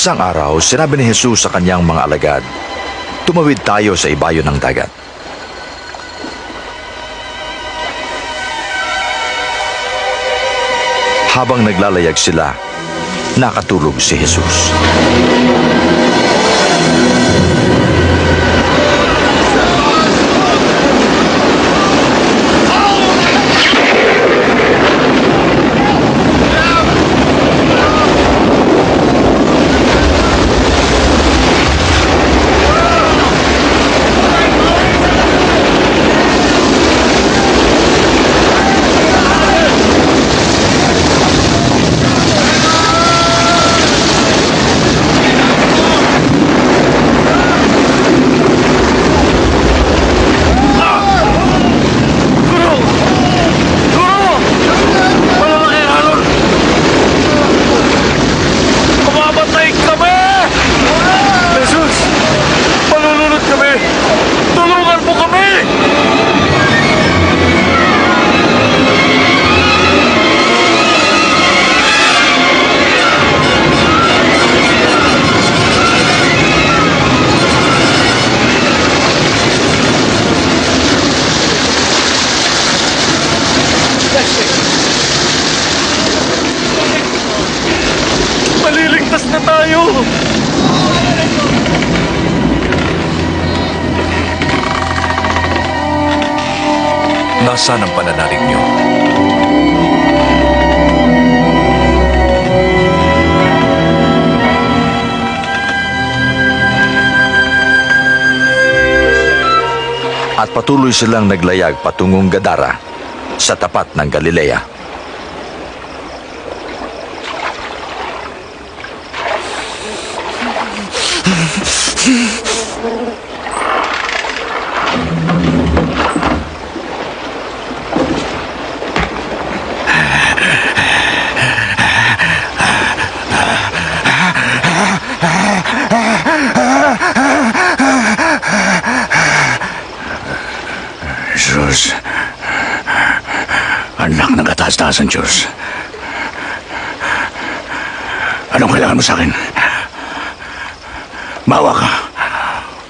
Isang araw, sinabi ni Jesus sa kanyang mga alagad, Tumawid tayo sa ibayo ng dagat. Habang naglalayag sila, nakatulog si Jesus. Nasaan ang pananalig niyo? At patuloy silang naglayag patungong Gadara sa tapat ng Galilea. Jesus. Anak ng kataas-taasan, Diyos. Anong kailangan mo sa akin? Mawa ka.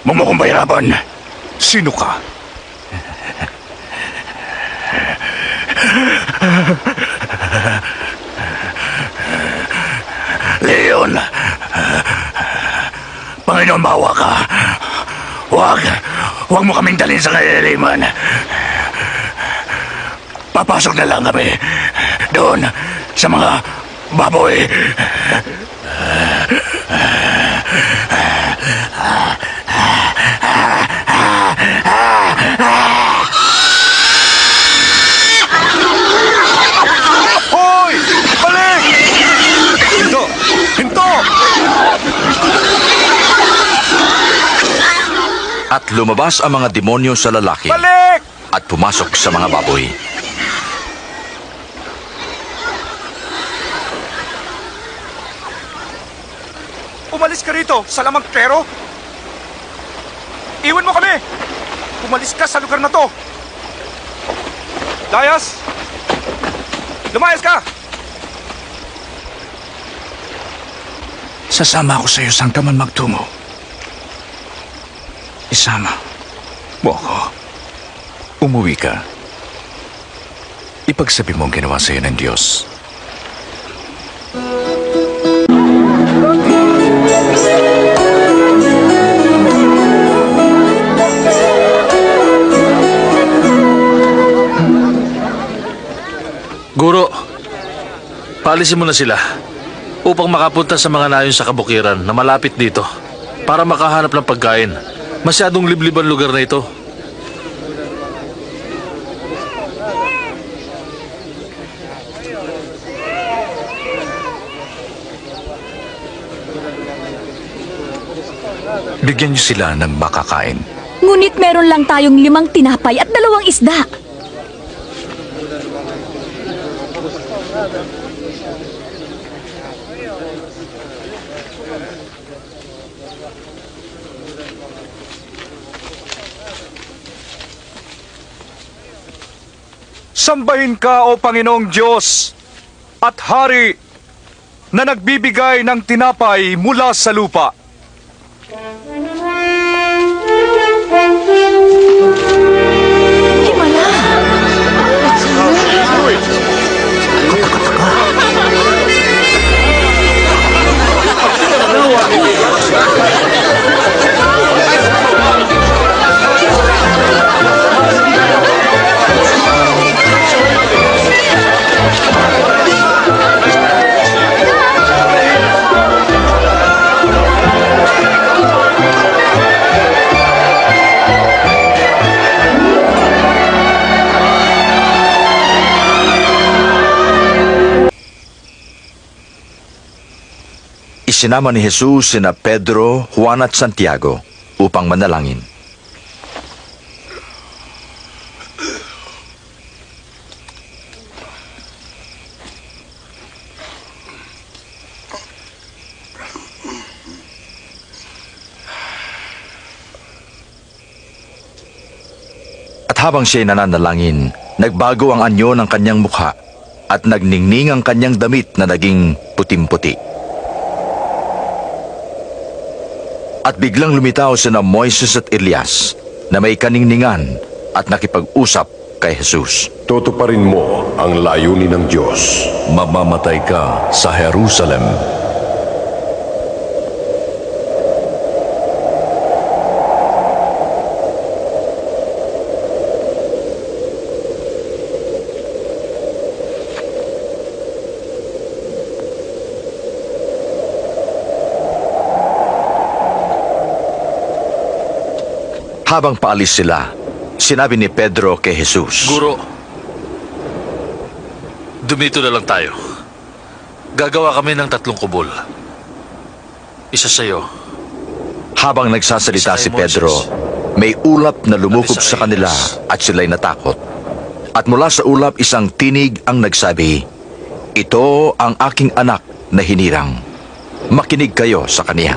Huwag mo kong pahirapan. Sino ka? Panginoon, mawa ka. Huwag. Huwag mo kaming dalhin sa kaliliman. Papasok na lang kami. Doon, sa mga baboy. At lumabas ang mga demonyo sa lalaki Balik! at pumasok sa mga baboy. Umalis ka rito sa lamang pero. Iwan mo kami! Umalis ka sa lugar na to! Dayas! Lumayas ka! Sasama ako sa iyo saan ka man magtungo. Isama mo ako. Umuwi ka. Ipagsabi mo ang ginawa sa iyo ng Diyos. Guro, paalisin mo na sila upang makapunta sa mga nayon sa kabukiran na malapit dito para makahanap ng pagkain. Masyadong liblib ang lugar na ito. Bigyan niyo sila ng makakain. Ngunit meron lang tayong limang tinapay at dalawang isda. Sambahin ka, O Panginoong Diyos at Hari na nagbibigay ng tinapay mula sa lupa. Isinama ni Jesus sina Pedro, Juan at Santiago upang manalangin. At habang siya'y nananalangin, nagbago ang anyo ng kanyang mukha at nagningning ang kanyang damit na naging putim-puti. At biglang lumitaw sina Moises at Elias na may kaningningan at nakipag-usap kay Jesus. Tutuparin mo ang layunin ng Diyos. Mamamatay ka sa Jerusalem. Habang paalis sila, sinabi ni Pedro kay Jesus, Guro, dumito na lang tayo. Gagawa kami ng tatlong kubol. Isa sa'yo, Habang nagsasalita si Pedro, may ulap na isa sa kanila at sila'y natakot. At mula sa ulap isang tinig ang nagsabi, Ito ang aking anak na hinirang. Makinig kayo sa kaniya.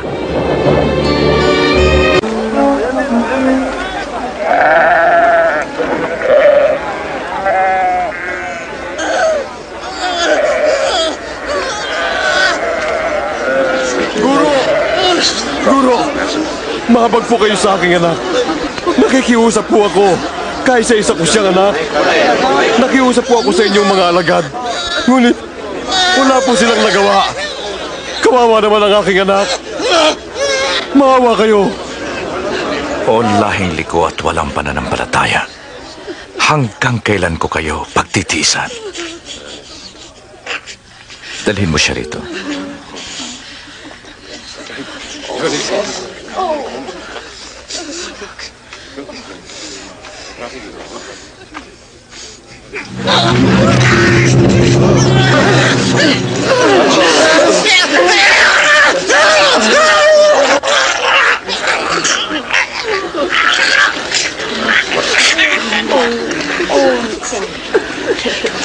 Mahabag po kayo sa aking anak. Nakikiusap po ako. Kahit sa isa ko siyang anak. Nakiusap po ako sa inyong mga alagad. Ngunit, wala po silang nagawa. Kawawa naman ang aking anak. Maawa kayo. O lahing liko at walang pananampalataya. Hanggang kailan ko kayo pagtitiisan? Dalhin mo siya rito. Oh. oh,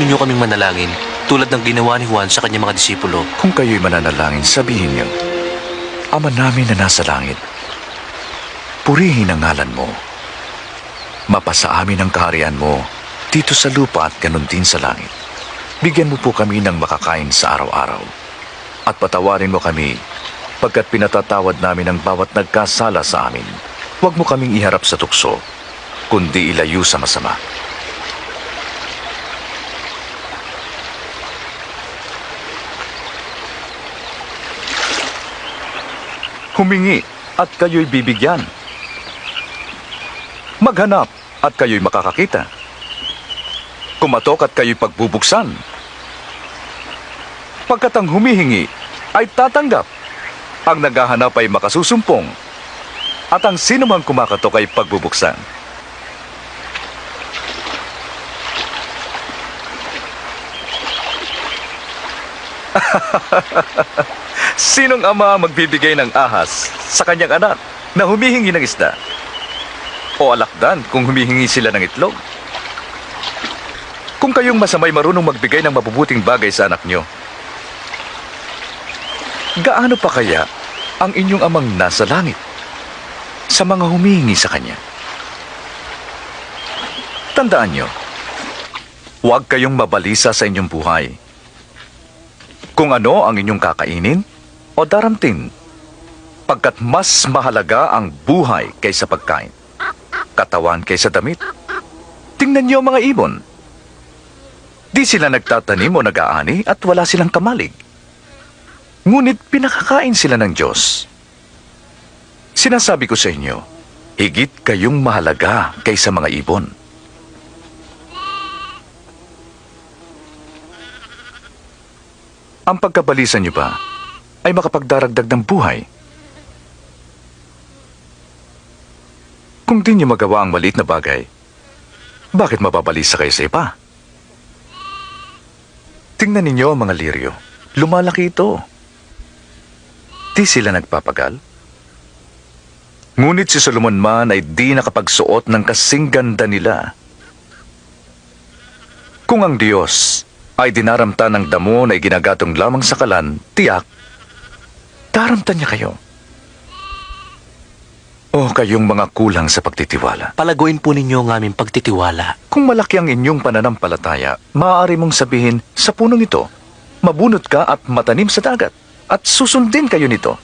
ninyo kaming manalangin tulad ng ginawa ni Juan sa kanyang mga disipulo. Kung kayo'y mananalangin, sabihin niyo, Ama namin na nasa langit, purihin ang ngalan mo. Mapasa amin ang kaharian mo dito sa lupa at ganun din sa langit. Bigyan mo po kami ng makakain sa araw-araw. At patawarin mo kami pagkat pinatatawad namin ang bawat nagkasala sa amin. Huwag mo kaming iharap sa tukso, kundi ilayo sa masama. Humingi at kayo'y bibigyan. Maghanap at kayo'y makakakita. kumatok at kayo'y pagbubuksan. Pagkat ang humihingi ay tatanggap, ang naghahanap ay makasusumpong, at ang sinumang kumakatok ay pagbubuksan. Sinong ama magbibigay ng ahas sa kanyang anak na humihingi ng isda? O alakdan kung humihingi sila ng itlog? Kung kayong masamay marunong magbigay ng mabubuting bagay sa anak nyo, gaano pa kaya ang inyong amang nasa langit sa mga humihingi sa kanya? Tandaan nyo, huwag kayong mabalisa sa inyong buhay. Kung ano ang inyong kakainin o daramtin, pagkat mas mahalaga ang buhay kaysa pagkain, katawan kaysa damit. Tingnan niyo mga ibon. Di sila nagtatanim o nag-aani at wala silang kamalig. Ngunit pinakakain sila ng Diyos. Sinasabi ko sa inyo, higit kayong mahalaga kaysa mga ibon. Ang pagkabalisan niyo ba ay makapagdaragdag ng buhay? Kung di niyo magawa ang maliit na bagay, bakit mababalisa kayo sa iba? Tingnan ninyo ang mga liryo. Lumalaki ito. Di sila nagpapagal. Ngunit si Solomon man ay di nakapagsuot ng kasing ganda nila. Kung ang Diyos ay dinaramta ng damo na ginagatong lamang sa kalan, tiyak, daramtan niya kayo. O kayong mga kulang sa pagtitiwala. Palaguin po ninyo ang aming pagtitiwala. Kung malaki ang inyong pananampalataya, maaari mong sabihin sa punong ito, mabunot ka at matanim sa dagat, at susundin kayo nito.